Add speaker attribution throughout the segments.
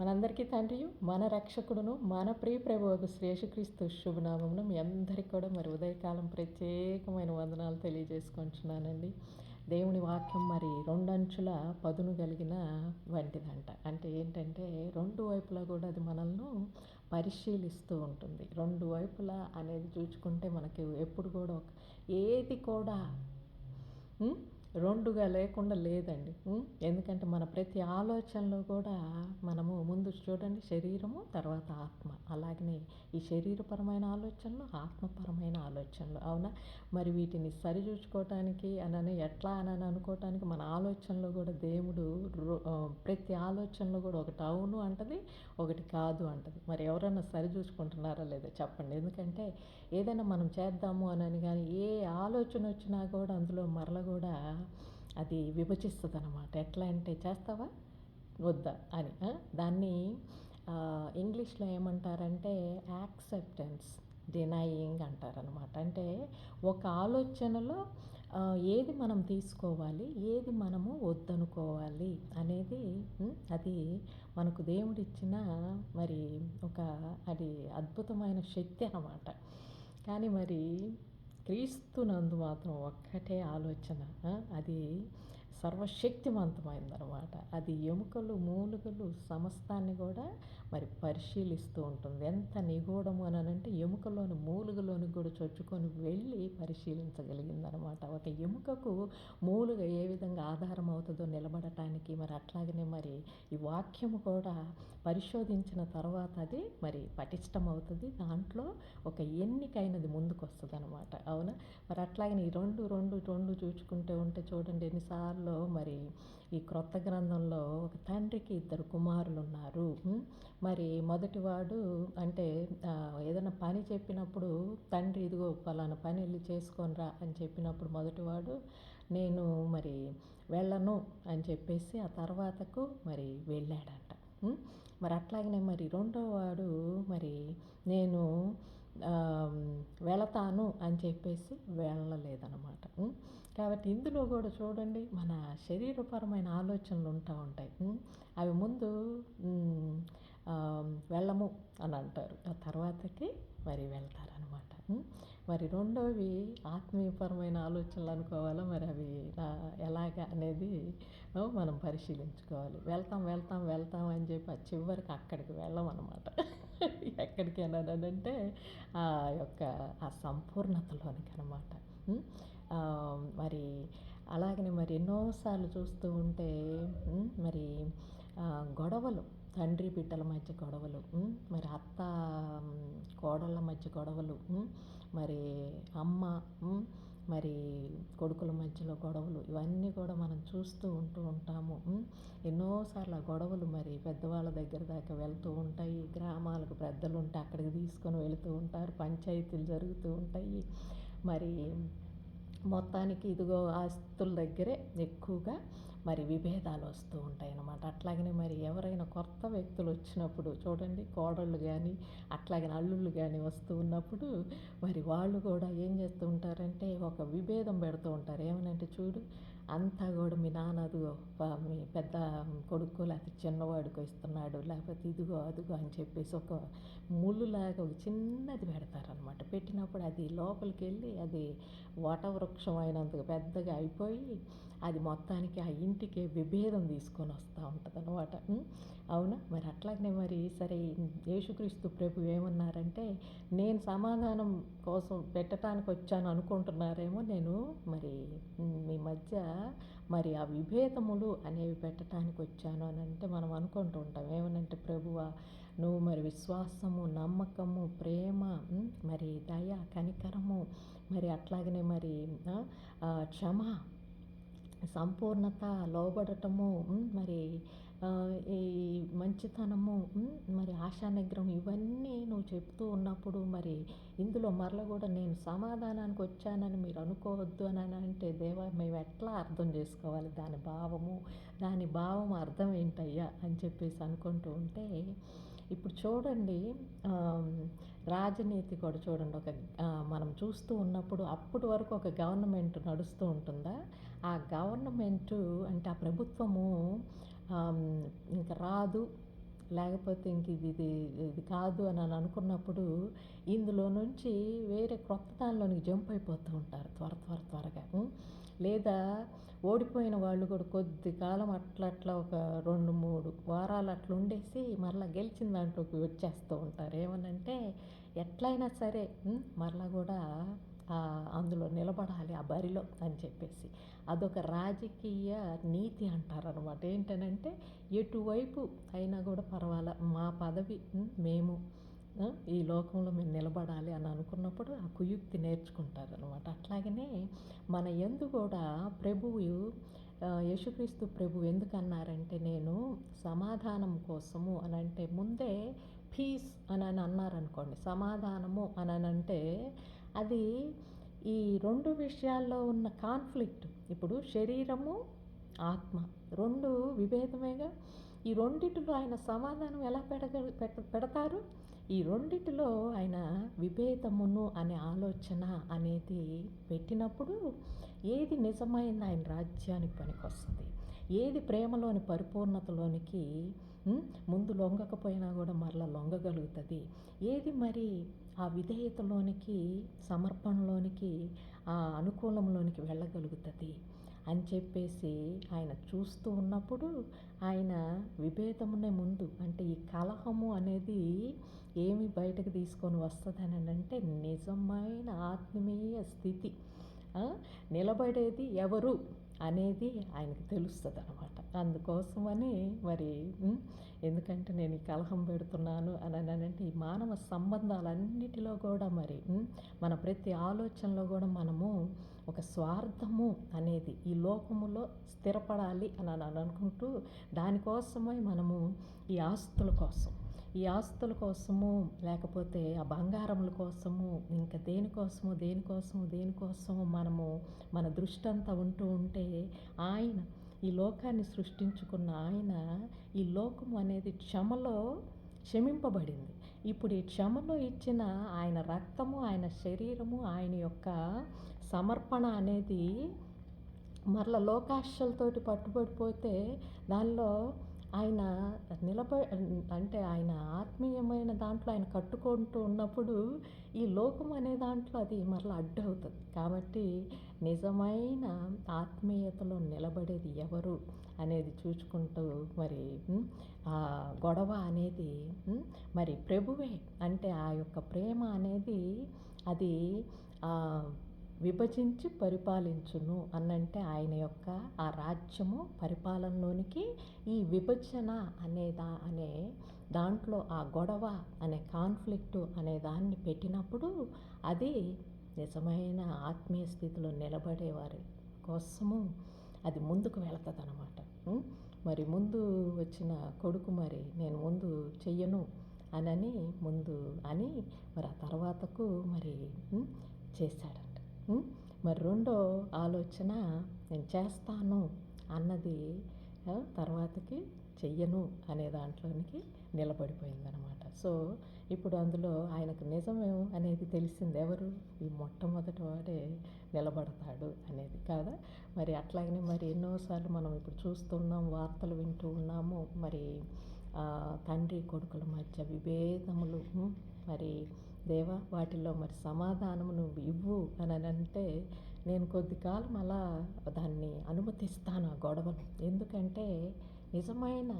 Speaker 1: మనందరికీ తండ్రియు మన రక్షకుడును మన ప్రియ ప్రభువుకు శ్రేషుక్రీస్తు శుభనామమును మీ అందరికీ కూడా మరి ఉదయకాలం ప్రత్యేకమైన వందనాలు తెలియజేసుకుంటున్నానండి. దేవుని వాక్యం మరి రెండంచుల పదును కలిగిన వంటిదంట. అంటే ఏంటంటే రెండు వైపులా కూడా అది మనల్ని పరిశీలిస్తూ ఉంటుంది. రెండు వైపులా అనేది చూసుకుంటే మనకి ఎప్పుడు కూడా ఒక ఏది కూడా రెండుగా లేకుండా లేదండి. ఎందుకంటే మన ప్రతి ఆలోచనలో కూడా మనము ముందు చూడండి శరీరము తర్వాత ఆత్మ. అలాగనే ఈ శరీరపరమైన ఆలోచనలు ఆత్మపరమైన ఆలోచనలు. అవునా? మరి వీటిని సరిచూచుకోవటానికి అనని ఎట్లా అని అనుకోవటానికి మన ఆలోచనలో కూడా దేవుడు రో- ప్రతి ఆలోచనలో కూడా ఒకటి అవును అంటది ఒకటి కాదు అంటది. మరి ఎవరైనా సరిచూసుకుంటున్నారా లేదా చెప్పండి. ఎందుకంటే ఏదైనా మనం చేద్దాము అని కానీ ఏ ఆలోచన వచ్చినా కూడా అందులో మరల కూడా అది విభజిస్తుంది అనమాట ఎట్లా అంటే చేస్తావా? వద్దా అని. దాన్ని ఇంగ్లీష్లో ఏమంటారంటే యాక్సెప్టెన్స్ డినయింగ్ అంటారనమాట అంటే ఒక ఆలోచనలో ఏది మనం తీసుకోవాలి ఏది మనము వద్దనుకోవాలి అనేది అది మనకు దేవుడిచ్చిన మరి ఒక అది అద్భుతమైన శక్తి అన్నమాట. కానీ మరి క్రీస్తునందు మాత్రం ఒక్కటే ఆలోచన అది సర్వశక్తివంతమైందనమాట అది ఎముకలు మూలుగలు సమస్తాన్ని కూడా మరి పరిశీలిస్తూ ఉంటుంది. ఎంత నిగూఢము అని అంటే ఎముకలోని మూలుగలోని కూడా చొచ్చుకొని వెళ్ళి పరిశీలించగలిగిందనమాట ఒక ఎముకకు మూలుగ ఏ విధంగా ఆధారం అవుతుందో నిలబడటానికి మరి అట్లాగనే మరి ఈ వాక్యము కూడా పరిశోధించిన తర్వాత అది మరి పటిష్టం అవుతుంది దాంట్లో ఒక ఎన్నికైనది ముందుకు వస్తుంది అనమాట అవునా? మరి అట్లాగే ఈ రెండు రెండు రెండు చూసుకుంటూ ఉంటే చూడండి ఎన్నిసార్లు మరి ఈ క్రొత్త గ్రంథంలో ఒక తండ్రికి ఇద్దరు కుమారులు ఉన్నారు మరి మొదటివాడు అంటే ఏదైనా పని చెప్పినప్పుడు తండ్రి ఇదిగో పలానా పని వెళ్ళి చేసుకొని రా అని చెప్పినప్పుడు మొదటివాడు నేను మరి వెళ్ళను అని చెప్పేసి ఆ తర్వాతకు మరి వెళ్ళాడంట. మరి అట్లాగనే మరి రెండో వాడు మరి నేను వెళతాను అని చెప్పేసి వెళ్ళలేదనమాట కాబట్టి ఇందులో కూడా చూడండి మన శరీరపరమైన ఆలోచనలు ఉంటా ఉంటాయి. అవి ముందు వెళ్ళము అని అంటారు. ఆ తర్వాతకి మరి వెళ్తారనమాట మరి రెండోవి ఆత్మీయపరమైన ఆలోచనలు అనుకోవాలో? మరి అవి ఎలాగ ఎలాగా అనేది మనం పరిశీలించుకోవాలి. వెళ్తాం వెళ్తాం వెళ్తాం అని చెప్పి చివరికి అక్కడికి వెళ్ళమన్నమాట. ఎక్కడికి అంటే ఆ యొక్క ఆ సంపూర్ణతలోనికి అనమాట మరి అలాగనే మరి ఎన్నోసార్లు చూస్తూ ఉంటే మరి గొడవలు తండ్రి బిడ్డల మధ్య గొడవలు మరి అత్త కోడళ్ళ మధ్య గొడవలు మరి అమ్మ మరి కొడుకుల మధ్యలో గొడవలు ఇవన్నీ కూడా మనం చూస్తూ ఉంటూ ఉంటాము. ఎన్నోసార్లు ఆ గొడవలు మరి పెద్దవాళ్ళ దగ్గర దాకా వెళ్తూ ఉంటాయి. గ్రామాలకు పెద్దలు ఉంటే అక్కడికి తీసుకొని వెళుతూ ఉంటారు. పంచాయతీలు జరుగుతూ ఉంటాయి. మరి మొత్తానికి ఇదిగో ఆస్తుల దగ్గరే ఎక్కువగా మరి విభేదాలు వస్తూ ఉంటాయి అన్నమాట అట్లాగనే మరి ఎవరైనా కొత్త వ్యక్తులు వచ్చినప్పుడు చూడండి కోడళ్ళు కానీ అట్లాగే అల్లుళ్ళు కానీ వస్తూ ఉన్నప్పుడు మరి వాళ్ళు కూడా ఏం చేస్తూ ఉంటారంటే ఒక విభేదం పెడుతూ ఉంటారు. ఏమనంటే చూడు అంతా కూడా మీ నాన్న అదిగో మీ పెద్ద కొడుకు లేకపోతే చిన్నవాడికి ఇస్తున్నాడు లేకపోతే ఇదిగో అదిగో అని చెప్పేసి ఒక ముళ్ళులాగా ఒక చిన్నది పెడతారనమాట పెట్టినప్పుడు అది లోపలికి వెళ్ళి అది వటవృక్షం అయినంతగా పెద్దగా అయిపోయి అది మొత్తానికి ఆ ఇంటికి విభేదం తీసుకొని వస్తూ ఉంటుంది అనమాట అవునా? మరి అట్లాగనే మరి సరే యేసుక్రీస్తు ప్రభు ఏమన్నారంటే నేను సమాధానం కోసం పెట్టడానికి వచ్చాను అనుకుంటున్నారేమో నేను మరి మీ మధ్య మరి ఆ విభేదములు అనేవి పెట్టడానికి వచ్చాను అని అంటే మనం అనుకుంటూ ఉంటాం. ఏమనంటే ప్రభువా నువ్వు మరి విశ్వాసము నమ్మకము ప్రేమ మరి దయ కనికరము మరి అట్లాగనే మరి క్షమ సంపూర్ణత లోబడటము మరి ఈ మంచితనము మరి ఆశానిగ్రహం ఇవన్నీ నువ్వు చెప్తూ ఉన్నప్పుడు మరి ఇందులో మరల కూడా నేను సమాధానానికి వచ్చానని మీరు అనుకోవద్దు అని అంటే దేవా మేము ఎట్లా అర్థం చేసుకోవాలి? దాని భావము దాని భావం అర్థం ఏంటయ్యా? అని చెప్పేసి అనుకుంటూ ఉంటే ఇప్పుడు చూడండి రాజనీతి కూడా చూడండి. ఒక మనం చూస్తూ ఉన్నప్పుడు అప్పటి వరకు ఒక గవర్నమెంట్ నడుస్తూ ఉంటుందా? ఆ గవర్నమెంటు అంటే ఆ ప్రభుత్వము ఇంకా రాదు. లేకపోతే ఇంక ఇది ఇది ఇది కాదు అని అని అనుకున్నప్పుడు ఇందులో నుంచి వేరే క్రొత్త దానిలోనికి జంప్ అయిపోతూ ఉంటారు త్వర త్వర త్వరగా. లేదా ఓడిపోయిన వాళ్ళు కూడా కొద్ది కాలం అట్లా అట్లా ఒక రెండు మూడు వారాలు అట్లా ఉండేసి మరలా గెలిచిన దాంట్లోకి వచ్చేస్తూ ఉంటారు. ఏమనంటే ఎట్లయినా సరే మరలా కూడా అందులో నిలబడాలి ఆ బరిలో అని చెప్పేసి. అదొక రాజకీయ నీతి అంటారు అనమాట ఏంటనంటే ఎటువైపు అయినా కూడా పర్వాలే మా పదవి మేము ఈ లోకంలో మేము నిలబడాలి అని అనుకున్నప్పుడు ఆ కుయుక్తి నేర్చుకుంటారు అనమాట అట్లాగనే మన ఎందు కూడా ప్రభువు యేసుక్రీస్తు ప్రభు ఎందుకు అన్నారంటే నేను సమాధానం కోసము అని అంటే ముందే పీస్ అని అని అన్నారనుకోండి. సమాధానము అని అని అంటే అది ఈ రెండు విషయాల్లో ఉన్న కాన్ఫ్లిక్ట్. ఇప్పుడు శరీరము ఆత్మ రెండు విభేదమేగా. ఈ రెండింటిలో ఆయన సమాధానం ఎలా పెడగ పెడతారు? ఈ రెండిటిలో ఆయన విభేదమును అనే ఆలోచన అనేది పెట్టినప్పుడు ఏది నిజమైంది ఆయన రాజ్యానికి పనికొస్తుంది? ఏది ప్రేమలోని పరిపూర్ణతలోనికి ముందు లొంగకపోయినా కూడా మరలా లొంగగలుగుతుంది? ఏది మరి ఆ విధేయతలోనికి సమర్పణలోనికి ఆ అనుకూలంలోనికి వెళ్ళగలుగుతుంది? అని చెప్పేసి ఆయన చూస్తూ ఉన్నప్పుడు ఆయన విభేదమునే ముందు అంటే ఈ కలహము అనేది ఏమి బయటకు తీసుకొని వస్తుందని అంటే నిజమైన ఆత్మీయ స్థితి నిలబడేది ఎవరు అనేది ఆయనకు తెలుస్తుంది అనమాట అందుకోసమని మరి ఎందుకంటే నేను ఈ కలహం పెడుతున్నాను అని అంటే ఈ మానవ సంబంధాలన్నిటిలో కూడా మరి మన ప్రతి ఆలోచనలో కూడా మనము ఒక స్వార్థము అనేది ఈ లోకములో స్థిరపడాలి అని అని అనుకుంటూ దానికోసమే మనము ఈ ఆస్తుల కోసం ఈ ఆస్తుల కోసము లేకపోతే ఆ బంగారముల కోసము ఇంకా దేనికోసము దేనికోసము దేనికోసము మనము మన దృష్టి అంతా ఉంటూ ఉంటే ఆయన ఈ లోకాన్ని సృష్టించుకున్న ఆయన ఈ లోకం అనేది క్షమలో క్షమింపబడింది. ఇప్పుడు ఈ క్షమలో ఇచ్చిన ఆయన రక్తము ఆయన శరీరము ఆయన యొక్క సమర్పణ అనేది మరల లోకాశలతోటి పట్టుబడిపోతే దానిలో ఆయన నిలబ అంటే ఆయన ఆత్మీయమైన దాంట్లో ఆయన కట్టుకుంటూ ఉన్నప్పుడు ఈ లోకం అనే దాంట్లో అది మరలా అడ్డవుతుంది. కాబట్టి నిజమైన ఆత్మీయతలో నిలబడేది ఎవరు అనేది చూసుకుంటూ మరి ఆ గొడవ అనేది మరి ప్రభువే. అంటే ఆ యొక్క ప్రేమ అనేది అది విభజించి పరిపాలించును అన్నంటే ఆయన యొక్క ఆ రాజ్యము పరిపాలనలోనికి ఈ విభజన అనే దా అనే దాంట్లో ఆ గొడవ అనే కాన్ఫ్లిక్ట్ అనే దాన్ని పెట్టినప్పుడు అది నిజమైన ఆత్మీయ స్థితిలో నిలబడేవారి కోసము అది ముందుకు వెళుతుంది అనమాట మరి ముందు వచ్చిన కొడుకు మరి నేను ముందు చెయ్యను అనని ముందు అని మరి ఆ తర్వాతకు మరి చేశాడు. మరి రెండో ఆలోచన నేను చేస్తాను అన్నది తర్వాతకి చెయ్యను అనే దాంట్లోనికి నిలబడిపోయిందనమాట. సో ఇప్పుడు అందులో ఆయనకు నిజమే అనేది తెలిసింది ఎవరు? ఈ మొట్టమొదటి వాడే నిలబడతాడు అనేది కాదా? మరి అట్లాగనే మరి ఎన్నోసార్లు మనం ఇప్పుడు చూస్తున్నాం వార్తలు వింటూ ఉన్నాము. మరి తండ్రి కొడుకుల మధ్య విభేదములు మరి దేవా వాటిల్లో మరి సమాధానం నువ్వు ఇవ్వు అని అంటే నేను కొద్ది కాలం అలా దాన్ని అనుమతిస్తాను ఆ గొడవను. ఎందుకంటే నిజమైన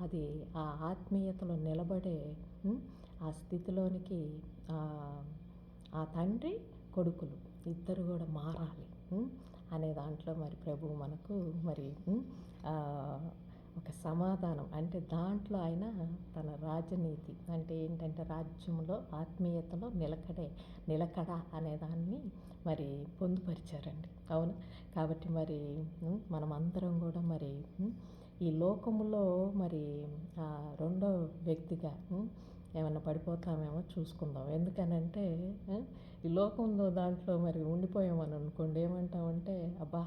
Speaker 1: అది ఆ ఆత్మీయతలో నిలబడే ఆ స్థితిలోనికి ఆ, తండ్రి కొడుకులు ఇద్దరు కూడా మారాలి అనే దాంట్లో మరి ప్రభువు మనకు మరి ఒక సమాధానం. అంటే దాంట్లో ఆయన తన రాజనీతి అంటే ఏంటంటే రాజ్యంలో ఆత్మీయతలో నిలకడే నిలకడ అనే దాన్ని మరి పొందుపరిచారండి. అవును? కాబట్టి మరి మనం అందరం కూడా మరి ఈ లోకములో మరి రెండో వ్యక్తిగా ఏమైనా ఏమన్నా పడిపోతామేమో చూసుకుందాం. ఎందుకనంటే ఈ లోకంలో దాంట్లో మరి ఉండిపోయామని అనుకోండి ఏమంటామంటే అబ్బా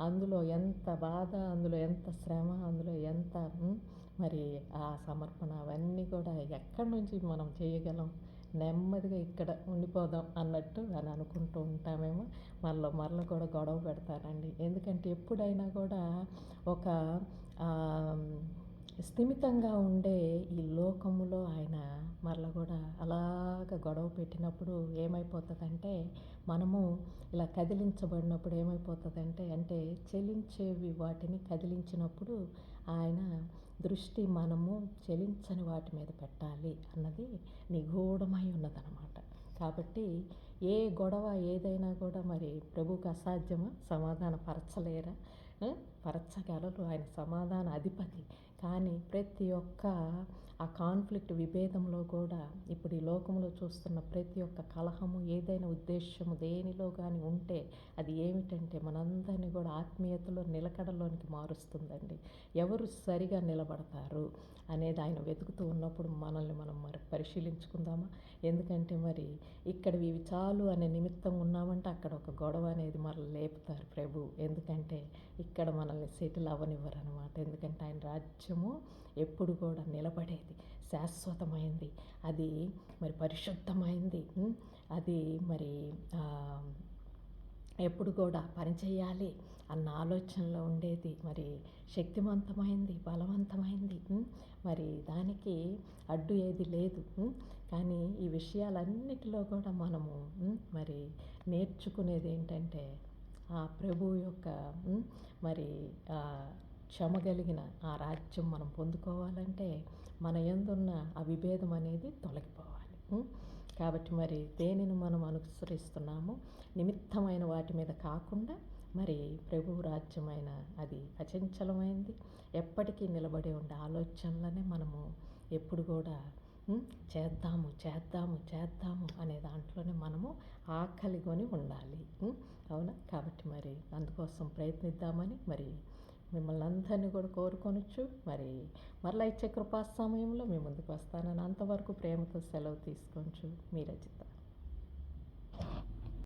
Speaker 1: అందులో ఎంత బాధ అందులో ఎంత శ్రమ అందులో ఎంత మరి ఆ సమర్పణ అవన్నీ కూడా ఎక్కడి నుంచి మనం చేయగలం నెమ్మదిగా ఇక్కడ ఉండిపోదాం అన్నట్టు అని అనుకుంటూ ఉంటామేమో. మరల మరల కూడా గొడవ పెడతారండి. ఎందుకంటే ఎప్పుడైనా కూడా ఒక స్థిమితంగా ఉండే ఈ లోకములో ఆయన మరల కూడా అలాగ గొడవ పెట్టినప్పుడు ఏమైపోతుందంటే మనము ఇలా కదిలించబడినప్పుడు ఏమైపోతుందంటే అంటే చెలించేవి వాటిని కదిలించినప్పుడు ఆయన దృష్టి మనము చెలించని వాటి మీద పెట్టాలి అన్నది నిగూఢమై ఉన్నదనమాట కాబట్టి ఏ గొడవ ఏదైనా కూడా మరి ప్రభువుకి అసాధ్యమా? సమాధాన పరచలేరా పరచగలరు. ఆయన సమాధాన అధిపతి. కానీ ప్రతి ఒక్క ఆ కాన్ఫ్లిక్ట్ విభేదంలో కూడా ఇప్పుడు ఈ లోకంలో చూస్తున్న ప్రతి ఒక్క కలహము ఏదైనా ఉద్దేశము దేనిలో కానీ ఉంటే అది ఏమిటంటే మనందరినీ కూడా ఆత్మీయతలో నిలకడలోనికి మారుస్తుందండి. ఎవరు సరిగా నిలబడతారు? అనేది ఆయన వెతుకుతూ ఉన్నప్పుడు మనల్ని మనం మరి పరిశీలించుకుందామా? ఎందుకంటే మరి ఇక్కడ ఇవి చాలు అనే నిమిత్తం ఉన్నామంటే అక్కడ ఒక గొడవ అనేది మరల లేపుతారు ప్రభు. ఎందుకంటే ఇక్కడ మనల్ని సెటిల్ అవ్వనివ్వరు అనమాట ఎందుకంటే ఆయన రాజ్యము ఎప్పుడు కూడా నిలబడేది శాశ్వతమైంది. అది మరి పరిశుద్ధమైంది. అది మరి ఎప్పుడు కూడా పనిచేయాలి అన్న ఆలోచనలో ఉండేది. మరి శక్తివంతమైంది బలవంతమైంది. మరి దానికి అడ్డు ఏది లేదు. కానీ ఈ విషయాలన్నిటిలో కూడా మనము మరి నేర్చుకునేది ఏంటంటే ఆ ప్రభు యొక్క మరి క్షమగలిగిన ఆ రాజ్యం మనం పొందుకోవాలంటే మన ఎందున్న ఆ విభేదం అనేది తొలగిపోవాలి. కాబట్టి మరి దేనిని మనం అనుసరిస్తున్నాము నిమిత్తమైన వాటి మీద కాకుండా మరి ప్రభు రాజ్యమైన అది అచంచలమైంది. ఎప్పటికీ నిలబడి ఉండే ఆలోచనలనే మనము ఎప్పుడు కూడా చేద్దాము చేద్దాము చేద్దాము అనే దాంట్లోనే మనము ఆకలిగొని ఉండాలి. అవునా? కాబట్టి మరి అందుకోసం ప్రయత్నిద్దామని మరి మిమ్మల్ని అందరినీ కూడా కోరుకొనొచ్చు. మరి మరలా ఇచ్చే కృపా సమయంలో మీ ముందుకు వస్తానని అంతవరకు ప్రేమతో సెలవు తీసుకోవచ్చు మీ రచిత.